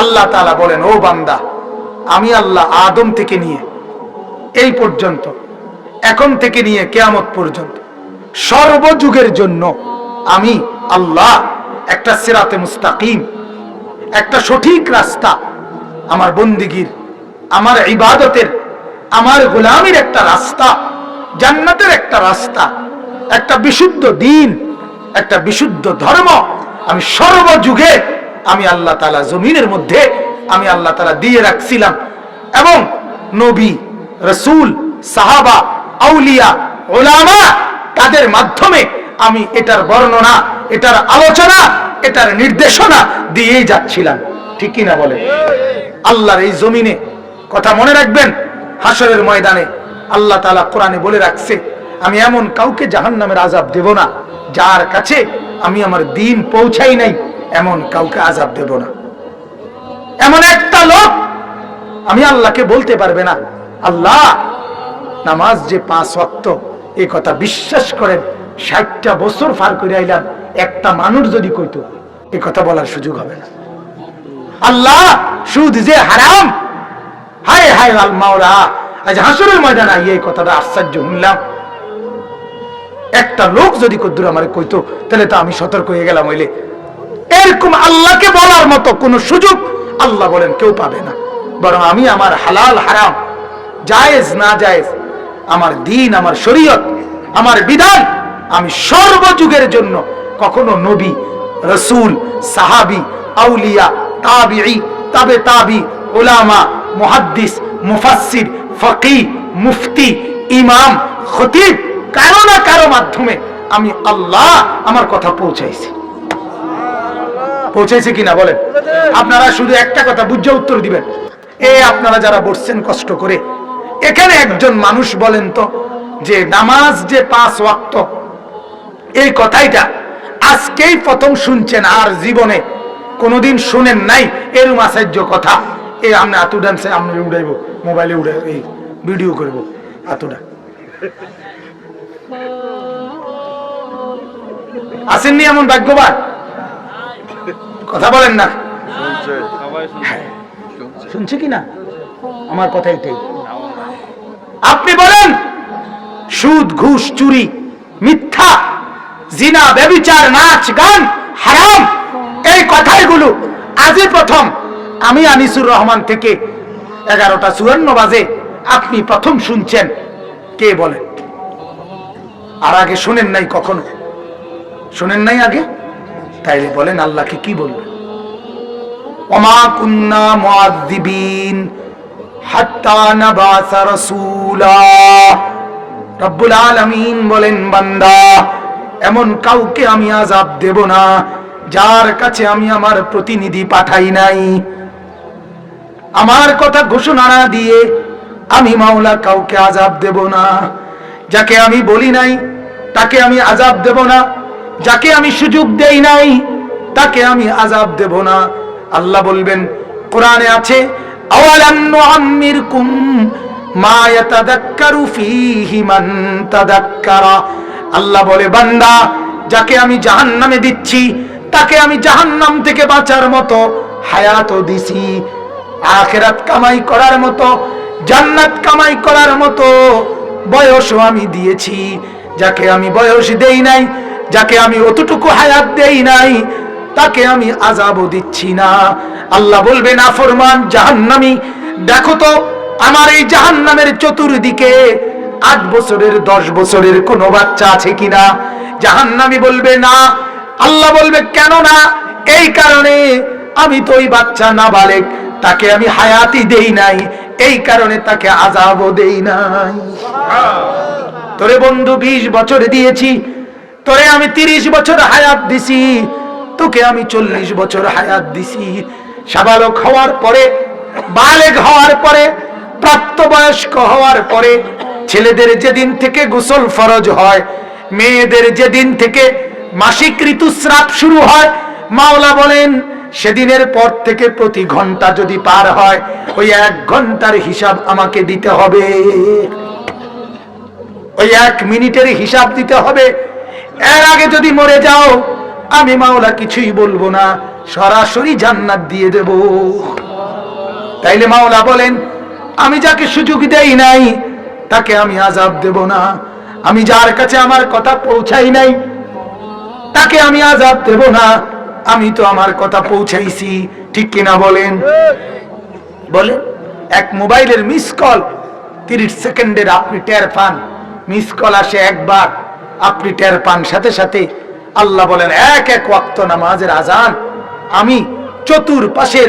আল্লাহ তালা বলেন, ও বান্দা, আমি আল্লাহ আদম থেকে নিয়ে এই পর্যন্ত, এখন থেকে নিয়ে কেয়ামত পর্যন্ত, সর্বযুগের জন্য আমি আল্লাহ একটা সিরাতে মুস্তাকিম, একটা সঠিক রাস্তা, আমার বন্দিগির, আমার ইবাদতের, আমার গোলামির একটা রাস্তা, জান্নাতের একটা রাস্তা, একটা বিশুদ্ধ দিন, একটা বিশুদ্ধ ধর্ম, আমি সর্বযুগে আমি আল্লাহ তালা জমিনের মধ্যে আমি আল্লাহ তালা দিয়ে রাখছিলাম। এবং নবী, রসুল, সাহাবা, আউলিয়া ওলামা তাদের মাধ্যমে আমি এটার বর্ণনা, এটার আলোচনা, এটার নির্দেশনা দিয়েই যাচ্ছিলাম। ঠিক কিনা বলে আল্লাহর এই জমিনে, কথা মনে রাখবেন হাসরের ময়দানে আল্লাহ তালা কোরআনে বলে রাখছে, আমি এমন কাউকে জাহান নামের আজাব দেব না, যার কাছে আমি আমার দিন পৌঁছাই নাই। এমন কাউকে আজাব দেব না। এমন একটা লোক আমি আল্লাহকে বলতে পারবে না। আল্লাহ, নামাজ যে পাঁচ ওয়াক্ত এই কথা বিশ্বাস করেন, ষাটটা বছর পার করে আইলাম, একটা মানুষ যদি কইতো এই কথা বলার সুযোগ হবে না। আল্লাহ, সুদ যে হারাম, হায় হায় আল মাওলা, আজ হাসরের ময়দানে আইয়ে এই কথাটা আশ্চর্য শুনলাম একটা লোক যদি কদ্দুর আমার কইতো, তাহলে তো আমি সতর্ক হয়ে গেলাম হইলে। এরকম আল্লাহকে বলার মতো কোনো সুযোগ আল্লাহ বলেন কেউ পাবে না। বরং আমি আমার হালাল, হারাম, জায়েজ, না জায়েজ, আমার দিন, আমার শরীয়ত, আমার বিধান, আমি সর্বযুগের জন্য কখনো নবী, রসুল, সাহাবি, আউলিয়া, তাবিঈ, তাবে তাবি ওলামা মুহাদ্দিস, মুফাসসির ফকি মুফতি, ইমাম, খতিব, কারও না কারও মাধ্যমে আমি আল্লাহ আমার কথা পৌঁছাইছি। পৌঁছাইছে কিনা বলেন। আপনারা শুধু একটা কথা, বুঝে উত্তর দিবেন। এ আপনারা যারা বসছেন কষ্ট করে, এখানে একজন মানুষ বলেন তো যে নামাজ যে পাঁচ ওয়াক্ত, এই কথাইটা আজকেই প্রথম শুনছেন আর জীবনে কোনোদিন শুনেন নাই এরম আচার্য কথা। এই আমরা আতু ডান্সে আমরা উড়াইব, মোবাইলে উড়ে এই ভিডিও করব, আতুটা। আসেননি এমন ভাগ্যবান? কথা বলেন না। শুনছে। কি না আমার কথা এটাই। আপনি বলেন সুদ ঘুষ চুরি মিথ্যা জিনা ব্যবিচার নাচ গান হারাম এই কথাইগুলো আজই প্রথম আমি আনিসুর রহমান থেকে এগারোটা চুয়ান্ন বাজে আপনি প্রথম শুনছেন। কে বলেন? আর আগে শুনেন নাই কখনো? শুনেন নাই আগে? তাইলে বলেন আল্লাহকে কি বলবেন বলেন, বান্দা, এমন কাউকে আমি দেব না, যার কাছে আমি আমার প্রতিনিধি পাঠাই নাই। আমার কথা ঘোষণা না দিয়ে আমি মাওলা কাউকে আজাব দেব না, যাকে আমি বলি নাই, তাকে আমি আজাব দেব না। যাকে আমি সুযোগ দেই নাই, তাকে আমি আজাব দেব না। আল্লাহ বলবেন, কোরআনে আছে আল্লাহ বলে, বান্দা, যাকে আমি জাহান্নামে দিচ্ছি, তাকে আমি জাহান্নাম থেকে বাঁচার মতো হায়াতও দিছি। আখেরাত কামাই করার মতো, জান্নাত কামাই করার মতো বয়সও আমি দিয়েছি। যাকে আমি বয়স দেই নাই যাকে আমি অতটুকু হায়াত দেই নাই তাকে আমি আজাবও দিচ্ছি না। আল্লাহ বলবে না ফরমান জাহান্নামি। দেখো তো আমার এই জাহান্নামের চতুর্দিকে আট বছরের দশ বছরের কোনো বাচ্চা আছে কিনা? জাহান্নামি বলবে না। আল্লাহ বলবে কেন না? এই কারণে আমি তো ওই বাচ্চা না বালেক তাকে আমি হায়াতি দেই নাই। এই কারণে তাকে আজাবও দেই নাই। তোরে বন্ধু বিশ বছর দিয়েছি তোরে আমি তিরিশ বছর হায়াত দিছি, তোকে আমি চল্লিশ বছর হায়াত দিছি। সাবালক হওয়ার পরে, বালেগ হওয়ার পরে, প্রাপ্তবয়স্ক হওয়ার পরে, ছেলেদের যেদিন থেকে গোসল ফরজ হয়, মেয়েদের যেদিন থেকে মাসিক ঋতুস্রাব শুরু হয়, মাওলা বলেন, সেদিনের পর থেকে প্রতি ঘণ্টা যদি পার হয়, ওই এক ঘণ্টার হিসাব আমাকে দিতে হবে। ওই এক মিনিটের হিসাব দিতে হবে। এর আগে যদি মরে যাও, আমি মাওলা কিছুই বলব না, সরাসরি জান্নাত দিয়ে দেব। তাইলে মাওলা বলেন, আমি যাকে সুযোগ দেই নাই, তাকে আমি আজাব দেব না। আমি যার কাছে আমার কথা পৌঁছাই নাই, তাকে আমি আজাব দেব না। আমি তো আমার কথা পৌঁছাইছি, ঠিক কিনা বলেন? বলেন, এক মোবাইলের মিস কল, তিরিশ সেকেন্ডের আপনি টের পান। মিস কল আসে একবার। আপনি টের পান। সাথে সাথে আল্লাহ বলেন, এক এক ওয়াক্ত নামাজের আজান আমি চতুর্পাশের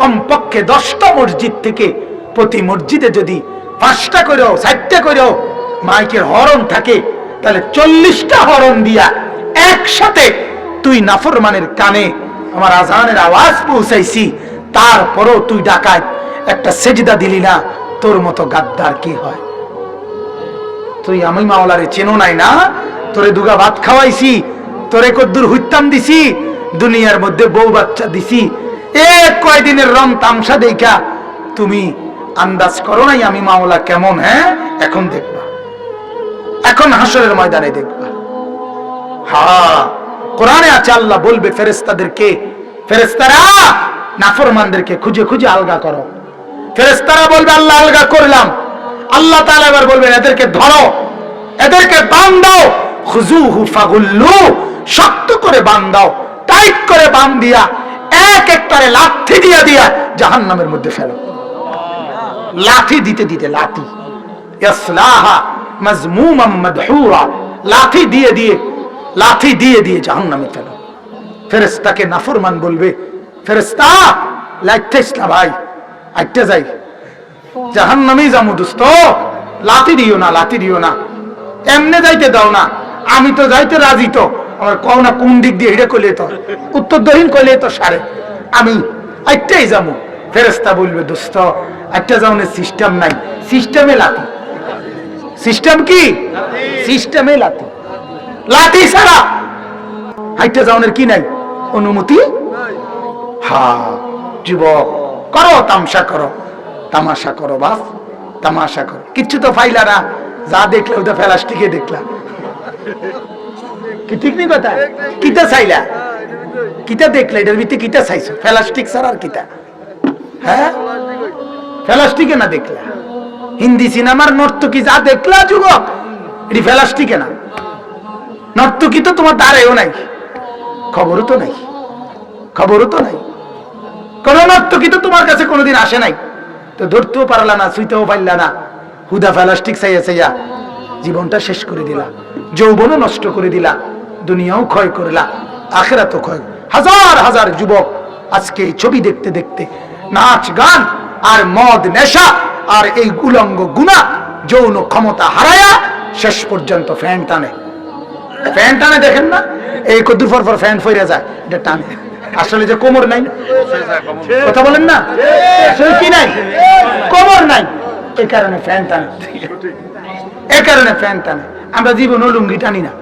কমপক্ষে দশটা মসজিদ থেকে প্রতি মসজিদে যদি পাঁচটা করেও ষাটটা করেও মাইকের হরণ থাকে, তাহলে চল্লিশটা হরণ দিয়া একসাথে তুই নাফরমানের কানে আমার আজানের আওয়াজ পৌঁছাইছি, তারপরও তুই ডাকায় একটা সেজদা দিলি না, তোর মতো গাদ্দার কি হয়? তুই আমি মাওলারে চেনো নাই না? তোরে দুগা ভাত খাওয়াইছি, তোরে কদ্দুর হুইতাম দিছি, দুনিয়ার মধ্যে বউ বাচ্চা দিছি। এ কয়দিনের রং তামসা দেখা তুমি আন্দাজ করো নাই আমি মাওলা কেমন হ্যাঁ? এখন দেখবা। এখন হাসরের ময়দানে দেখবা। হ্যাঁ কোরআনে আছে, আল্লাহ বলবে ফেরেস্তাদেরকে ফেরেস্তারা নাফরমানদেরকে খুঁজে খুঁজে আলগা করো। ফেরেস্তারা বলবে, আল্লাহ আলগা করলাম। আল্লাহ তাআলা এবার বলবেন, এদেরকে ধরো, এদেরকে বান দাও খুজুহু ফাগুল্লু, শক্ত করে বান দাও টাইট করে বান দিয়া, এক একটারে লাঠি দিয়া দিয়া জাহান্নামের মধ্যে ফেলো। লাঠি দিতে দিতে লাঠি। লাঠি দিয়ে দিয়ে, লাঠি দিয়ে দিয়ে জাহান্নামে ফেলো। ফেরেশতাকে নাফরমান বলবে, ফেরেশতা লাইতেছ না ভাই আইতে যাই। জাহান্নামেই যামু দোস্ত লাঠি দিও না লাঠি দিও না। এমনে যাইতে দাও না। আমি তো যাইতে রাজি তো। আমার কও না কোন দিক দিয়ে হিড়ে কইলে তো? উত্তর দক্ষিণ কইলে তো সারে। আমি আইটাই যামু। ফেরেশতা বলবে দোস্ত একটা যাওনের সিস্টেম নাই। সিস্টেমে লাঠি সিস্টেম কি? সিস্টেমে লাঠি লাঠি ছাড়া হাইটা যাওনের কি নাই? অনুমতি? হা যুবক, করো, তামসা করো। তামাশা করো, বাস। তামাশা করো। কিচ্ছু তো ফাইলা না। যা দেখলে ওটা ফেলাস্টিকে দেখলা কি ঠিক নেই কথা? কিতা চাইলা? কিতা দেখলে? এটার ভিতরে কিতা চাইছো? ফেলাস্টিক ছাড়া আর কিতা হ্যাঁ? ফেলাস্টিকে না দেখলা? হিন্দি সিনেমার নর্তকি যা দেখলা, যুবক, এটি ফেলাস্টিকে না। নর্তকি তো তোমার দ্বারেও নাই। খবরও তো নাই। খবরও তো নাই। কোন নর্তকি তো তোমার কাছে কোনোদিন আসে নাই। তো ধরতেও পারলা না, শুইতেও পারলা না। হুদা ফেলাস্টিক চাইয়া চাইয়া জীবনটা শেষ করে দিলা। যৌবনও নষ্ট করে দিলা। দুনিয়াও ক্ষয় করলা। আখেরা তো ক্ষয়। হাজার হাজার যুবক আজকে এই ছবি দেখতে দেখতে নাচ, গান আর মদ, নেশা আর এই উলঙ্গ গুণা, যৌন ক্ষমতা হারায়া শেষ পর্যন্ত ফ্যান টানে। ফ্যান টানে দেখেন না? এই কদ্দুর পর ফ্যান ফইরা যায়, এটা টানে। আসলে যে কোমর নাই? কথা বলেন না? কি নাই? কোমর নাই। এই কারণে ফ্যান টানে। এই কারণে ফ্যান টানে। আমরা জীবনে লুঙ্গি টানি না।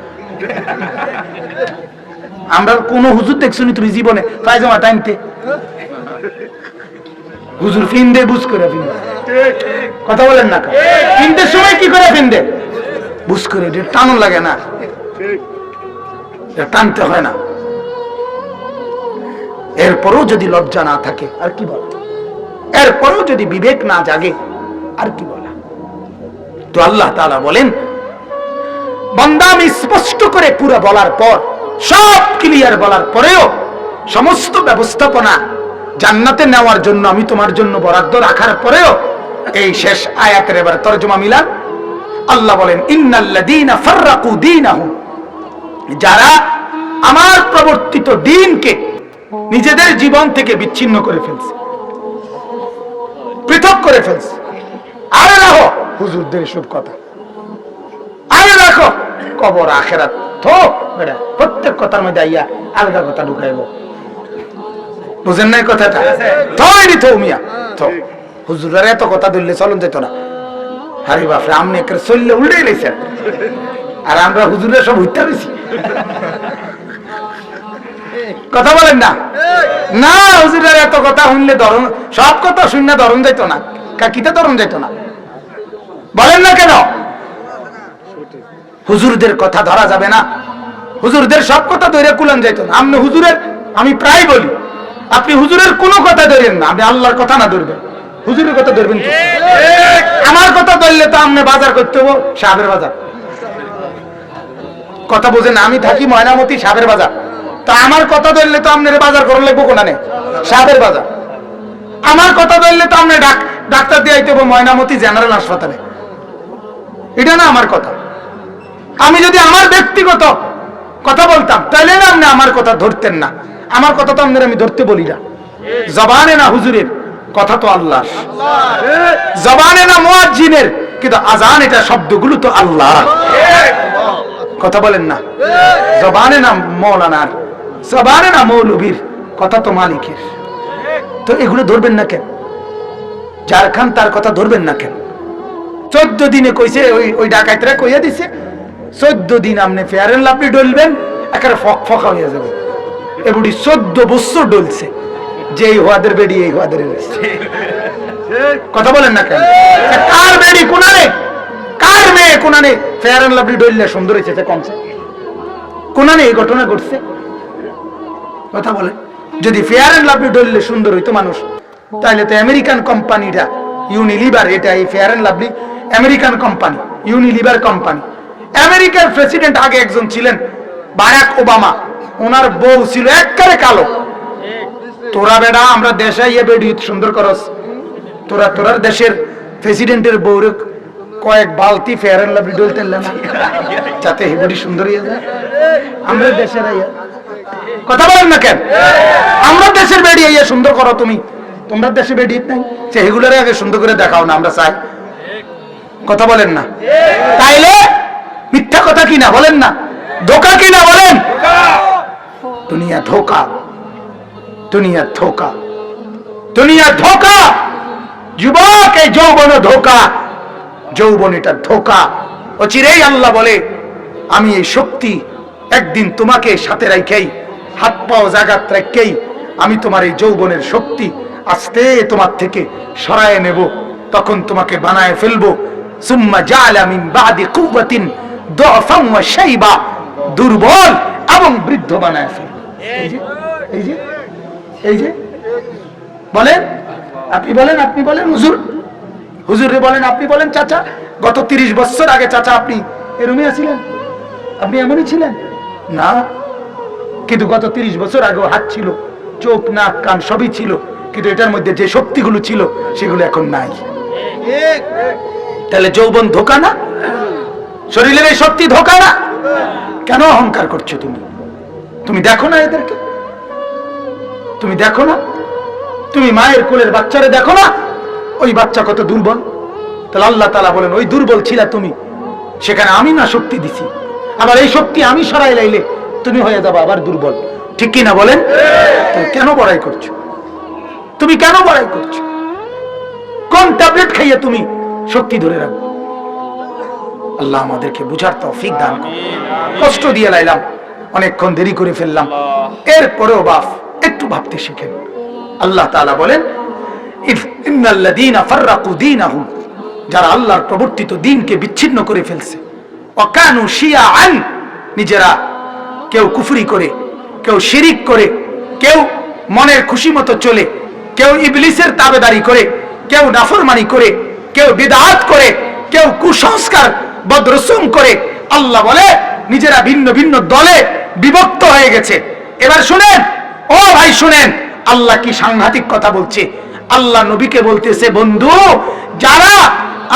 আমরা কোন হুজুর দেখছনি তুমি জীবনে পায়জামা টানতে। হুজুর ফিন্দে বুঝ করে ফিন্দে কথা বলেন না ফিনদের সময় কি করে ফিন্দে বুঝ করে টানো লাগে না। টানতে হয় না। এরপরও যদি লজ্জা না থাকে, আর কি বল? এরপরও যদি বিবেক না জাগে, আর কি বলা? তো আল্লাহ তাআলা বলেন, বান্দা আমি স্পষ্ট করে পুরো বলার পর, সব ক্লিয়ার বলার পরেও সমস্ত ব্যবস্থাপনা জান্নাতে নেওয়ার জন্য আমি তোমার জন্য বরাদ্দ রাখার পরেও এই শেষ আয়াতের এবার তর্জমা মিলান। আল্লাহ বলেন দীনাহুম। যারা আমার প্রবর্তিত দিনকে নিজেদের জীবন থেকে বিচ্ছিন্ন করে ফেলছে। পৃথক করে ফেলছে। আরে রাখো হুজুরদের সব কথা। আরে রাখো কবর, আখেরাত। থো বেটা প্রত্যেক কথার মধ্যে আইয়া আলগা কথা ঢুকাইব। বুঝেন নাই কথাটা? থইনি থো, মিয়া। থো। হুজুরের এত কথা ধরলে চলন যেত না। হারি বাপরে, আমনি একের চললে উল্টে গেছেন আর আমরা হুজুরের সব হইতে বেশি কথা বলেন না। না, হুজুরের এত কথা শুনলে ধরন, সব কথা শুনলে ধরন যাইতো না। কাকিতে ধরন যাইতো না? বলেন না কেন? হুজুরদের কথা ধরা যাবে না। হুজুরদের সব কথা ধরে কুলান যাইতো না। আমি হুজুরের আমি প্রায় বলি, আপনি হুজুরের কোনো কথা ধরেন না। আপনি আল্লাহর কথা না ধরবেন। হুজুরের কথা ধরবেন? আমার কথা ধরলে তো আপনি বাজার করতে হব সাবের বাজার। কথা বোঝেন আমি থাকি ময়নামতি সাবের বাজার। তা আমার কথা ধরলে তো আপনার বাজার করে লাগবো কোনানে? সাবের বাজার। আমার কথা ধরলে তো আপনি ডাক- ডাক্তার দিয়ে আইতে হব ময়নামতি জেনারেল হাসপাতালে। এটা না আমার কথা। আমি যদি আমার ব্যক্তিগত কথা বলতাম তাহলে না আপনি আমার কথা ধরতেন না। আমার কথা তো আপনার আমি ধরতে বলি না। জবানে না হুজুরের কথা তো আল্লাহ জবানে না মুয়াজ্জিনের, কিন্তু আজান এটা শব্দগুলো তো আল্লাহ কথা বলেন না। জবানে না মৌলানার জবানে না কথা তো মালিকের। তো এগুলো ধরবেন না কেন? যার খান তার কথা ধরবেন না কেন? চোদ্দ দিনে কইছে, ওই ওই ডাকাইতরা কইয়া দিছে, চোদ্দ দিন আপনি ডলবেন, একেবারে ফক ফকা হয়ে যাবে। এ বুড়ি চোদ্দ বছর ডলছে যে এই হওয়াদের বেড়ি, এই হওয়াদের কথা বলেন না কেন? কার বেড়ি, কোনারে? কার মেয়ে কোনানে ফেয়ার এন্ড লাভলি ডললে সুন্দর হয়েছে কমছে। কোনানে এই ঘটনা ঘটছে? কথা বলে। যদি ফেয়ার এন্ড লাভলি ডললে সুন্দর হইতো মানুষ। তাহলে তো আমেরিকান কোম্পানিটা ইউনিলিভার এটা এই Fair and Lovely American company Unilever company আমেরিকার প্রেসিডেন্ট আগে একজন ছিলেন বারাক ওবামা ওনার বউ ছিল একবারে কালো। তোরা বেড়া আমরা দেশে ইয়ে বেডি, সুন্দর করস। তোরা তোরার দেশের প্রেসিডেন্টের বউরে কয়েক বালতি ফেয়ার এন্ড লাভলি ডলতে যাতে হেবডি সুন্দর হয়ে যায়। আমরা দেশের আইয়া কথা বলেন না কেন? আমরা দেশের বেডি আইয়া সুন্দর করো তুমি। তোমরা দেশে বেডি নাই। সে এগুলোর আগে সুন্দর করে দেখাও না, আমরা চাই। কথা বলেন না। তাইলে মিথ্যা কথা কি না বলেন না? ধোকা কি না বলেন? দুনিয়া ধোকা। দুনিয়া ধোকা। দুনিয়া ধোকা। যুবক, এই যৌবন ধোকা। যৌবন এটা ধোকা। অচিরেই আল্লাহ বলে, আমি এই শক্তি একদিন তোমাকে সাথে রাখেই হাত পাও জাগাত রেখেই আমি তোমার এই যৌবনের শক্তি আস্তে তোমার থেকে সরায় নেব। তখন তোমাকে বানায় ফেলব। সুম্মা জালা মিন বাদি কুওয়াতিন দুআফান ওয়া শাইবা। দুর্বল এবং বৃদ্ধ বানায় ফেলব এই যে এই যে এই যে, বলেন? আপনি বলেন আপনি বলেন, হুজুর। হুজুরে বলেন, আপনি বলেন, চাচা, গত তিরিশ বছর আগে চাচা আপনি এরমে আছিলেন? আপনি এমনই ছিলেন? না? কিন্তু গত তিরিশ বছর আগেও হাত ছিল, চোখ, নাক, কান সবই ছিল, কিন্তু এটার মধ্যে যে শক্তিগুলো ছিল, সেগুলো এখন নাই। তাহলে যৌবন ধোকা না? শরীরের এই শক্তি ধোকা না? কেন অহংকার করছ তুমি? তুমি দেখো না এদেরকে? তুমি দেখো না? তুমি মায়ের কোলের বাচ্চারে দেখো না? ওই বাচ্চা কত দুর্বল? তাহলে আল্লাহ তালা বলেন, ওই দুর্বল ছিলা তুমি। সেখানে আমি না শক্তি দিছি। আবার এই শক্তি আমি সরাই লাইলে তুমি হয়ে যাব আবার দুর্বল। ঠিক কি না বলেন কেন বড়াই করছ? তুমি কেন বড়াই করছ? কোন ট্যাবলেট খাইয়ে তুমি শক্তি ধরে রাখবে? আল্লাহ আমাদেরকে বুঝার তৌফিক দান। কষ্ট দিয়ে লাইলাম, অনেকক্ষণ দেরি করে ফেললাম। এরপরেও বাপ একটু ভাবতে শিখেন। আল্লাহ তাআলা বলেন ইন্নাল্লাযীনা ফাররাকু দীনাহুম যারা আল্লাহর প্রবর্তিত দিনকে বিচ্ছিন্ন করে ফেলছে অকানু শিয়াআন। নিজেরা কেউ কুফরি করে, কেউ শিরিক করে, কেউ মনের খুশি মতো চলে, কেউ ইবলিসের তাবেদারি করে, কেউ নাফরমানি করে, কেউ বিদাত করে, কেউ কুসংস্কার, বদরসুম করে। আল্লাহ বলে, নিজেরা ভিন্ন ভিন্ন দলে বিভক্ত হয়ে গেছে। এবার শুনেন, ও ভাই শুনেন, আল্লাহ কি সাংঘাতিক কথা বলছে? আল্লাহ নবীকে বলতেছে, বন্ধু, যারা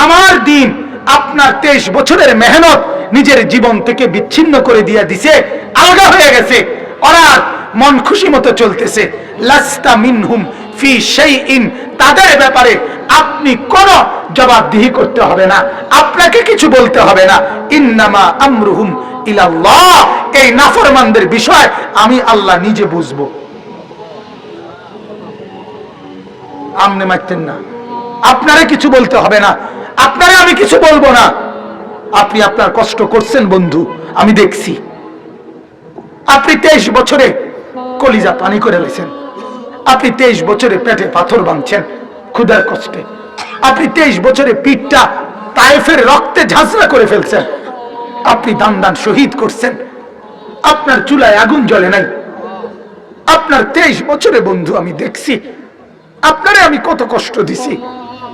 আমার দিন আপনার তেইশ বছরের মেহনত নিজের জীবন থেকে বিচ্ছিন্ন করে দিয়ে দিছে, আলগা হয়ে গেছে। ওরা মন খুশি মতো চলতেছে। লাস্তা মিনহুম ফি শাইইন, তাদের ব্যাপারে আপনি কোন জবাবদিহি করতে হবে না। আপনাকে কিছু বলতে হবে না। ইন্নামা আমরুহুম ইলাল্লাহ। এই নাফরমানদের বিষয় আমি আল্লাহ নিজে বুঝব। আমনে মারতেন না। আপনারে কিছু বলতে হবে না। আপনারে আমি কিছু বলব না। আপনি আপনার কষ্ট করছেন, বন্ধু, আমি দেখছি। আপনি তেইশ বছরে কলিজা পানি করে লেছেন। আপনি তেইশ বছরে পেটে পাথর বাঁধছেন ক্ষুধার কষ্টে। আপনি তেইশ বছরে পিঠটা তাইফের রক্তে ঝাঁঝরা করে ফেলছেন। আপনি দান দান শহীদ করছেন। আপনার চুলায় আগুন জ্বলে নাই। আপনার তেইশ বছরে, বন্ধু, আমি দেখছি। আপনারে আমি কত কষ্ট দিছি।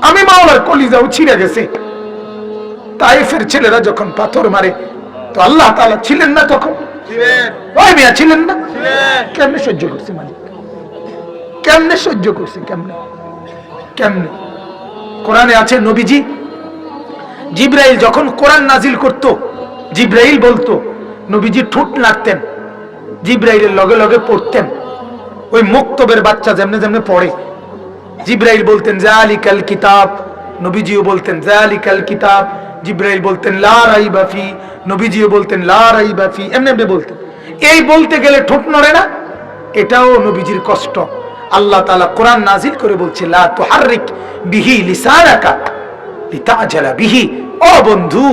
আমি মাওলার কলিজাও ছিঁড়ে গেছে। তাইফের ছেলেরা যখন পাথর মারে তো আল্লাহ তাআলা ছিলেন না তখন? ওই মিয়া ছিলেন না? কেমনে সহ্য করছে মালিক? কেমনে সহ্য করছে কেমনে? কেমনে? কোরআনে আছে নবীজি জিব্রাইল যখন কোরআন নাজিল করত জিব্রাইল বলতো নবীজি ঠোঁট নাড়তেন জিব্রাইলের লগে লগে পড়তেন। ওই মুক্তবের বাচ্চা যেমনে যেমনে পড়ে জিব্রাইল বলতেন, জালিকাল কিতাব। নবীজিও বলতেন, জালিকাল কিতাব। জিব্রাইল বলতেন, লা রাইবা ফি। নবীজিও বলতেন, লা রাইবা ফি। এমনি এমনি বলতেন। এই বলতে গেলে ঠোঁট নড়ে না? এটাও নবীজির কষ্ট। আল্লাহ তাআলা কোরআন নাজিল করে বলছে, লা তুহাররিক বিহি লিসানাকা লিতাজালা বিহি। ও বন্ধু,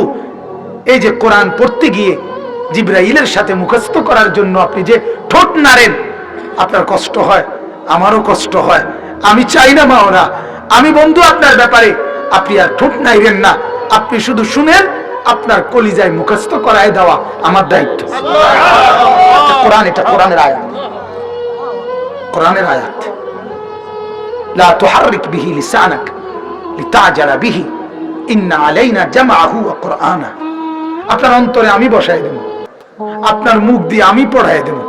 এই যে কোরআন পড়তে গিয়ে জিব্রাইলের সাথে মুখস্থ করার জন্য আপনি যে ঠোঁট নাড়েন, আপনার কষ্ট হয়, আমারও কষ্ট হয়। আমি চাই না মাওরা আমি বন্ধু আপনার ব্যাপারে। আপনি আর ঠোঁট নাইবেন না। আপনি শুধু শুনেন, আপনার কলিজায় মুখস্থ করায় দেওয়া আমার দায়িত্ব। কোরআন, এটা কোরআনের আয়াত। কোরআনের আয়াত। লা তুহাররিক বিহি লিসানাক লিতাজালা বিহি। ইন্না আলাইনা জামআহু ওয়া কুরআনা। আপনার অন্তরে আমি বসাই দেব। আপনার মুখ দিয়ে আমি পড়াই দেব।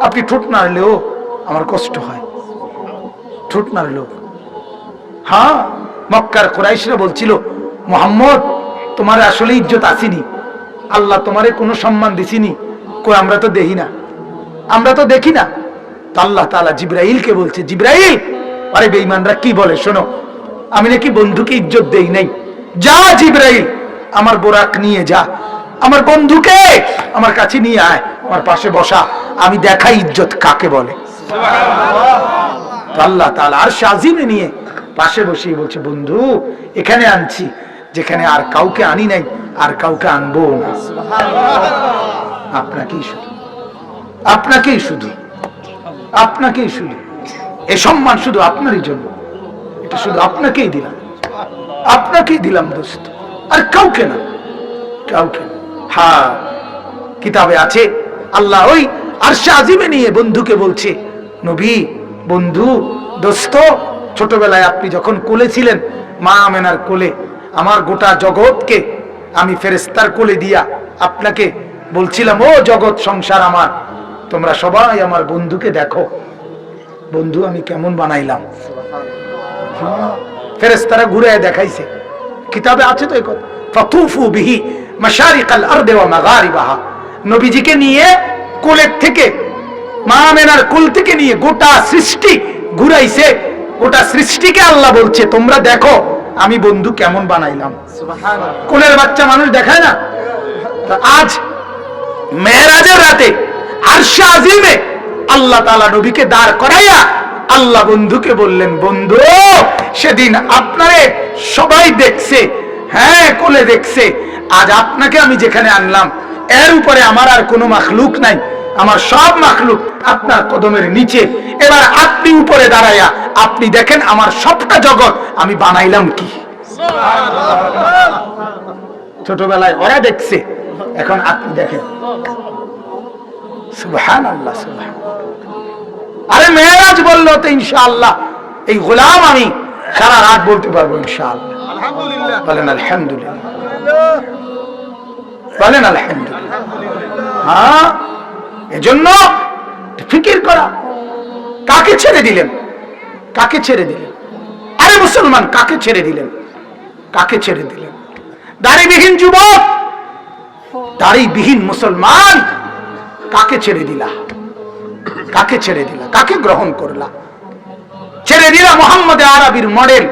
আপনি ঠোঁট নাড়লেও আমার কষ্ট হয়। ঠোঁট নাড়লেও হ্যাঁ মক্কার কোরাইশরা বলছিল, মোহাম্মদ, তোমার আসলে ইজ্জত আসেনি। আল্লাহ তোমারে কোনো সম্মান দিছিনি কই, আমরা তো দেখি না। আমরা তো দেখি না। তো আল্লাহ তাআলা জিব্রাইলকে বলছে, জিব্রাইল, আরে বেঈমানরা কি বলে, শোনো, আমি নাকি বন্ধুকে ইজ্জত দেই নাই। যা জিব্রাইল, আমার বোরাক নিয়ে যা। আমার বন্ধুকে আমার কাছে নিয়ে আয়, আমার পাশে বসা। আমি দেখাই ইজ্জত কাকে বলে। আল্লাহ তাআলা আর শাজিমে নিয়ে পাশে বসিয়ে বলছে, বন্ধু, এখানে আনছি, যেখানে আর কাউকে আনি নাই, আর কাউকে আনব না। আপনাকেই শুধু আপনাকেই শুধু আপনাকেই শুধু। এ সম্মান শুধু আপনারই জন্য, এটা শুধু আপনাকেই দিলাম। আপনাকেই দিলাম দোস্ত, আর কাউকে না, কাউকে। হ্যাঁ কিতাবে আছে, আল্লাহ ওই আর সে আজিমে নিয়ে বন্ধুকে বলছে, নবী বন্ধু দোস্ত ছোটবেলায় আপনি যখন কোলে ছিলেন মা আমেনার কোলে আমার গোটা জগৎকে আমি ফেরেস্তার কোলে দিয়া আপনাকে বলছিলাম ও জগৎ সংসার আমার তোমরা সবাই আমার বন্ধুকে দেখো। বন্ধু আমি কেমন বানাইলাম? ফেরেস্তারা ঘুরে দেখাইছে। কিতাবে আছে তো এই কথা? ফাতুফু বিহি মাশারিকাল আরদি ওয়া মাগারিবাহা। নবীজিকে নিয়ে কোলের থেকে মা আমেনার কোল থেকে নিয়ে গোটা সৃষ্টি ঘুরাইছে গোটা সৃষ্টিকে আল্লাহ বলছে তোমরা দেখো আমি বন্ধু কেমন বানাইলাম? কোলের বাচ্চা মানুষ দেখায় না? আজ মেয়েরাজের রাতে আরশে আজিমে আল্লাহ তালা নবীকে দাঁড় করাইয়া আল্লাহ বন্ধুকে বললেন বন্ধু সেদিন আপনারে সবাই দেখছে হ্যাঁ কোলে দেখছে। আজ আপনাকে আমি যেখানে আনলাম এর উপরে আমার আর কোনো মাখলুক নাই। আমার সব মাখলুক আপনার কদমের নিচে। এবার আপনি উপরে দাঁড়াইয়া আপনি দেখেন আমার সবটা জগৎ আমি বানাইলাম কি? ছোটবেলায় ওরা দেখছে এখন আপনি দেখেন। সুবহান আল্লাহ সুবহান আরে মেয়েরাজ বলল তো ইনশাআল্লাহ এই গোলাম আমি সারা রাত বলতে পারব ইনশাআল্লাহ। বলেন আলহামদুলিল্লাহ। বলেন আলহামদুলিল্লাহ। হ্যাঁ? এজন্য ফিকির করা। কাকে ছেড়ে দিলেন? কাকে ছেড়ে দিলেন? আরে মুসলমান, কাকে ছেড়ে দিলেন? কাকে ছেড়ে দিলেন? দাড়িবিহীন যুবক, দাড়িবিহীন মুসলমান, কাকে ছেড়ে দিলা? কাকে ছেড়ে দিলা? কাকে গ্রহণ করলা? ছেড়ে দিলা মোহাম্মদ আরবির মডেল,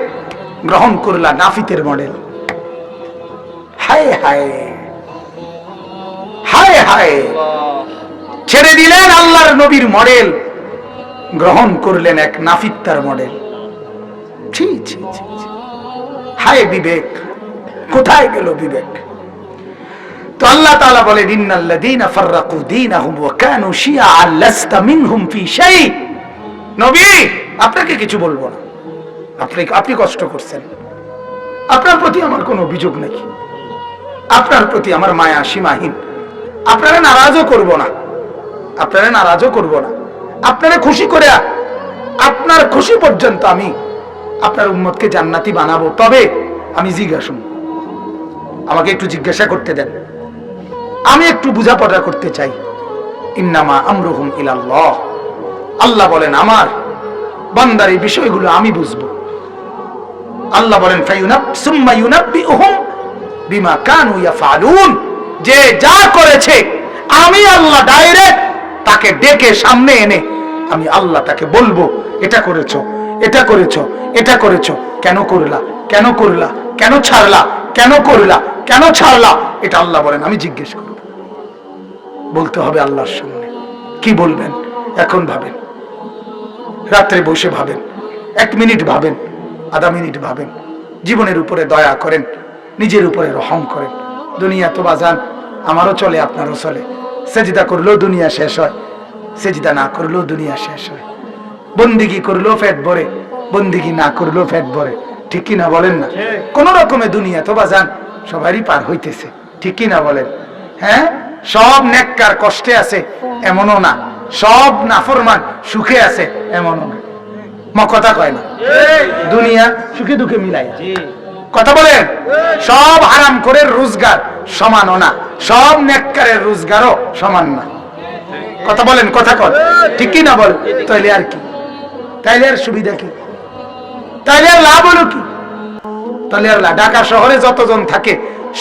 গ্রহণ করলা নাফিতের মডেল। হায় হায় হায় হায়। ছেড়ে দিলেন আল্লাহর নবীর মডেল। গ্রহণ করলেন এক নাফিত্তার মডেল। হায় বিবেক, কোথায় গেল বিবেক? তো আল্লাহ তাআলা বলে ইন্নাল্লাযীনা ফাররাকু দীনাহুম ওয়া কানু শিয়াআন লাস্তা মিনহুম ফি শাই। নবী, আপনাকে কিছু বলব না। আপনি আপনি কষ্ট করছেন। আপনার প্রতি আমার কোনো অভিযোগ নেই। আপনার প্রতি আমার মায়া সীমাহীন। আপনারা নারাজও করব না। আপনারা নারাজও করব না। আপনারা খুশি করে আপনার খুশি পর্যন্ত আমি আপনার উম্মতকে জান্নাতি বানাবো। তবে আমি জিজ্ঞাসুন আমাকে একটু জিজ্ঞাসা করতে দেন। আমি একটু বোঝাপড়া করতে চাই। ইন্নামা আমরুহুম ইলাল্লাহ। আল্লাহ বলেন, আমার বান্দার এই বিষয়গুলো আমি বুঝব। আল্লাহ বলেন বিমা কানু ইয়াফআলুন। যে যা করেছে, আমি আল্লাহ ডাইরেক্ট তাকে ডেকে সামনে এনে, আমি আল্লাহ তাকে বলব, এটা করেছ এটা করেছ এটা করেছ, কেন করলা কেন করলা, কেন ছাড়লা, কেন করলা, কেন ছাড়লা? এটা আল্লাহ বলেন, আমি জিজ্ঞেস করব। বলতে হবে আল্লাহর সামনে। কি বলবেন? এখন ভাবেন। রাত্রে বসে ভাবেন। এক মিনিট ভাবেন, আধা মিনিট ভাবেন। জীবনের উপরে দয়া করেন, নিজের উপরে রহম করেন। দুনিয়া তো বাজান, আমারও চলে, আপনারও চলে। সেজিদা করলেও দুনিয়া শেষ হয়। সেজিদা না করলেও দুনিয়া শেষ হয়। বন্দিগি করলেও ফ্যাট ভরে বন্দিগি না করলেও ফ্যাট ভরে। ঠিক কি না বলেন না? কোন রকমে দুনিয়া তো বাজান সবারই পার হইতেছে। ঠিক কি না বলেন? হ্যাঁ? সব নেককার কষ্টে আছে এমনও না। সব নাফরমান সুখে আছে এমনও না। ম কথা কয় না? দুনিয়া সুখে দুঃখে মিলাই কথা বলেন? সব হারাম করে রোজগার সমানও না। সব নেককারের রোজগারও সমান না। কথা বলেন, কথা কর ঠিক কি না বল? তাইলে আর কি? তাইলে আর সুবিধা কি? তাইলে আর লাভ হলো কি? তাহলে আর ঢাকা শহরে যতজন থাকে,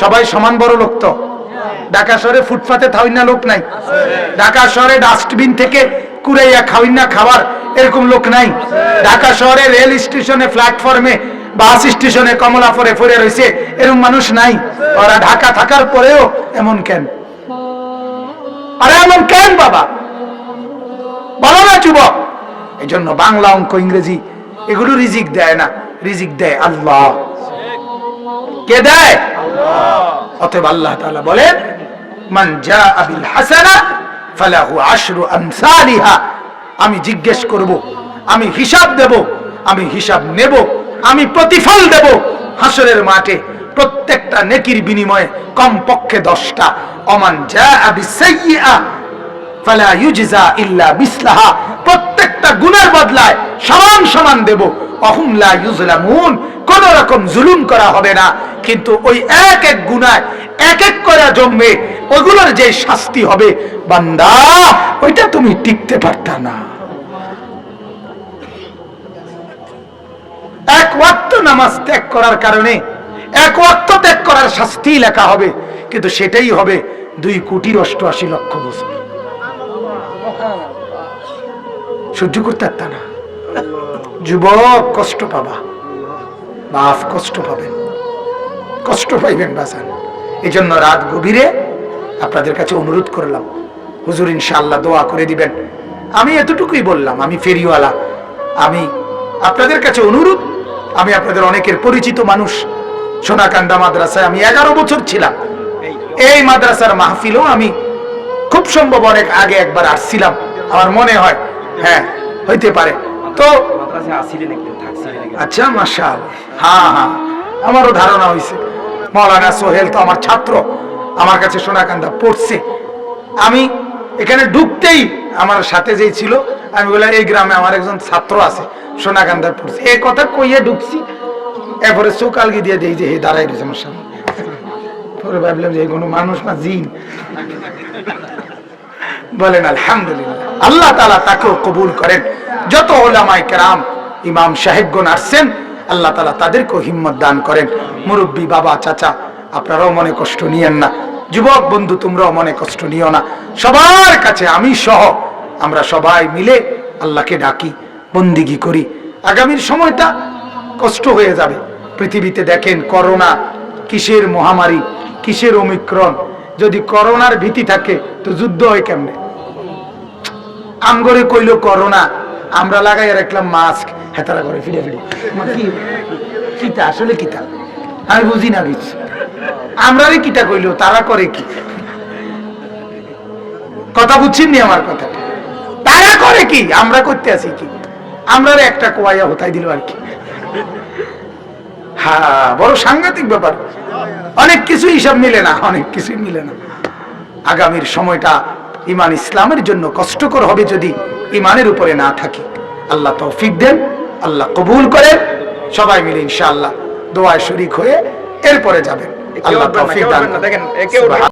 সবাই সমান বড় লোক তো। ঢাকা শহরে ফুটপাতে থাউইনা লোক নাই। ঢাকা শহরে ডাস্টবিন থেকে কুড়াইয়া খাওয়াইনা খাবার এরকম লোক নাই। ঢাকা শহরে রেল স্টেশনে, প্ল্যাটফর্মে, বাস স্টেশনে কমলা পরে পড়ে রয়েছে, এরকম মানুষ নাই। ওরা ঢাকা থাকার পরেও এমন কেন? আরে এমন কেন বাবা? বলো না, যুবক। এই জন্য বাংলা অঙ্ক ইংরেজি এগুলো রিজিক দেয় না, রিজিক দেয় আল্লাহ। কে দেয়? অতএব আল্লাহ তাআলা বলেন, মান জাআ বিল হাসানা ফালাহু আশরু আমসালিহা। আমি জিজ্ঞেস করব, আমি হিসাব দেব, আমি হিসাব নেব, আমি প্রতিফল দেব হাসরের মাঠে। প্রত্যেকটা নেকির বিনিময়ে কমপক্ষে দশটা। অমান প্রত্যেকটা গুনার বদলায় সমান সমান দেব। অহুম লা ইউজলামুন। কোন রকম জুলুম করা হবে না। কিন্তু ওই এক এক গুনায় এক এক করে ওগুলোর যে শাস্তি হবে, বান্দা, ওইটা তুমি টিকতে পারতা না। এক ওয়াক্ত নামাজ ত্যাগ করার কারণে এক ওয়াক্ত ত্যাগ করার শাস্তি লেখা হবে, কিন্তু সেটাই হবে দুই কোটির অষ্টআশি লক্ষ বছর। সহ্য করতে পারতা না। যুবক, কষ্ট পাবা। বাপ, কষ্ট পাবেন। কষ্ট পাইবেন বাসান এই জন্য রাত গভীরে আপনাদের কাছে অনুরোধ করলাম, হুজুর ইনশাআল্লাহ দোয়া করে দিবেন। আমি এতটুকুই বললাম, আমি ফেরিওয়ালা। আমি আপনাদের কাছে অনুরোধ, আমি আপনাদের অনেকের পরিচিত মানুষ। সোনাকান্দা মাদ্রাসায় আমি এগারো বছর ছিলাম। এই মাদ্রাসার মাহফিলও আমি খুব সম্ভব অনেক আগে একবার আসছিলাম। আমার মনে হয় হ্যাঁ হইতে পারে। তো। আচ্ছা মাশাল হ্যাঁ হ্যাঁ আমারও ধারণা হয়েছে মৌলানা সোহেল তো আমার ছাত্র আমার কাছে সোনাকান্দা পড়ছে। আমি এখানে ঢুকতেই আমার সাথে যেই ছিল আমি বললাম এই গ্রামে আমার একজন ছাত্র আছে সোনাকান্দা পড়ছে। এই কথা কইয়ে ঢুকছি এরপরে চোকালগি দিয়ে দিই যে হে দাঁড়াই রয়েছে আমার সামনে। পরে ভাবলাম যে কোনো মানুষ না জিন। বলেন, আলহামদুলিল্লাহ। আল্লাহ তালা তাকেও কবুল করেন। যত ওলামাই কেরাম, ইমাম সাহেবগণ আসছেন, আল্লাহ তালা তাদেরকেও হিম্মত দান করেন। মুরব্বী বাবা, চাচা, আপনারাও মনে কষ্ট নিয়েন না। যুবক বন্ধু, তোমরাও মনে কষ্ট নিও না। সবার কাছে আমি সহ আমরা সবাই মিলে আল্লাহকে ডাকি, বন্দিগি করি। আগামীর সময়টা কষ্ট হয়ে যাবে। পৃথিবীতে দেখেন করোনা, কিসের মহামারী, কিসের অমিক্রণ যদি করোনার ভীতি থাকে, তো যুদ্ধ হয় কেমনে? আমগরে কইল করোনা, আমরা লাগাই রাখলাম মাস্ক হেতারা করে ফিরে ফিরে। কিতা? আসলে কিতা? আমি বুঝি না কিছু। আমরারে কিটা কইল, তারা করে কি? কথা বুঝছেন নি আমার কথা? তারা করে কি? আমরা করতে আছি কি? আমরা একটা কোয়াইয়া হতাই দিল আর কি। হ্যাঁ বড় সাংঘাতিক ব্যাপার। অনেক কিছু হিসাব মিলে না অনেক কিছুই মিলে না। আগামীর সময়টা ইমান ইসলামের জন্য কষ্টকর হবে যদি ইমানের উপরে না থাকি। আল্লাহ তৌফিক দেন আল্লাহ কবুল করেন। সবাই মিলে ইনশাআল্লাহ দোয়ায় শরিক হয়ে এরপরে যাবেন। আল্লাহ তৌফিক দান। দেখেন।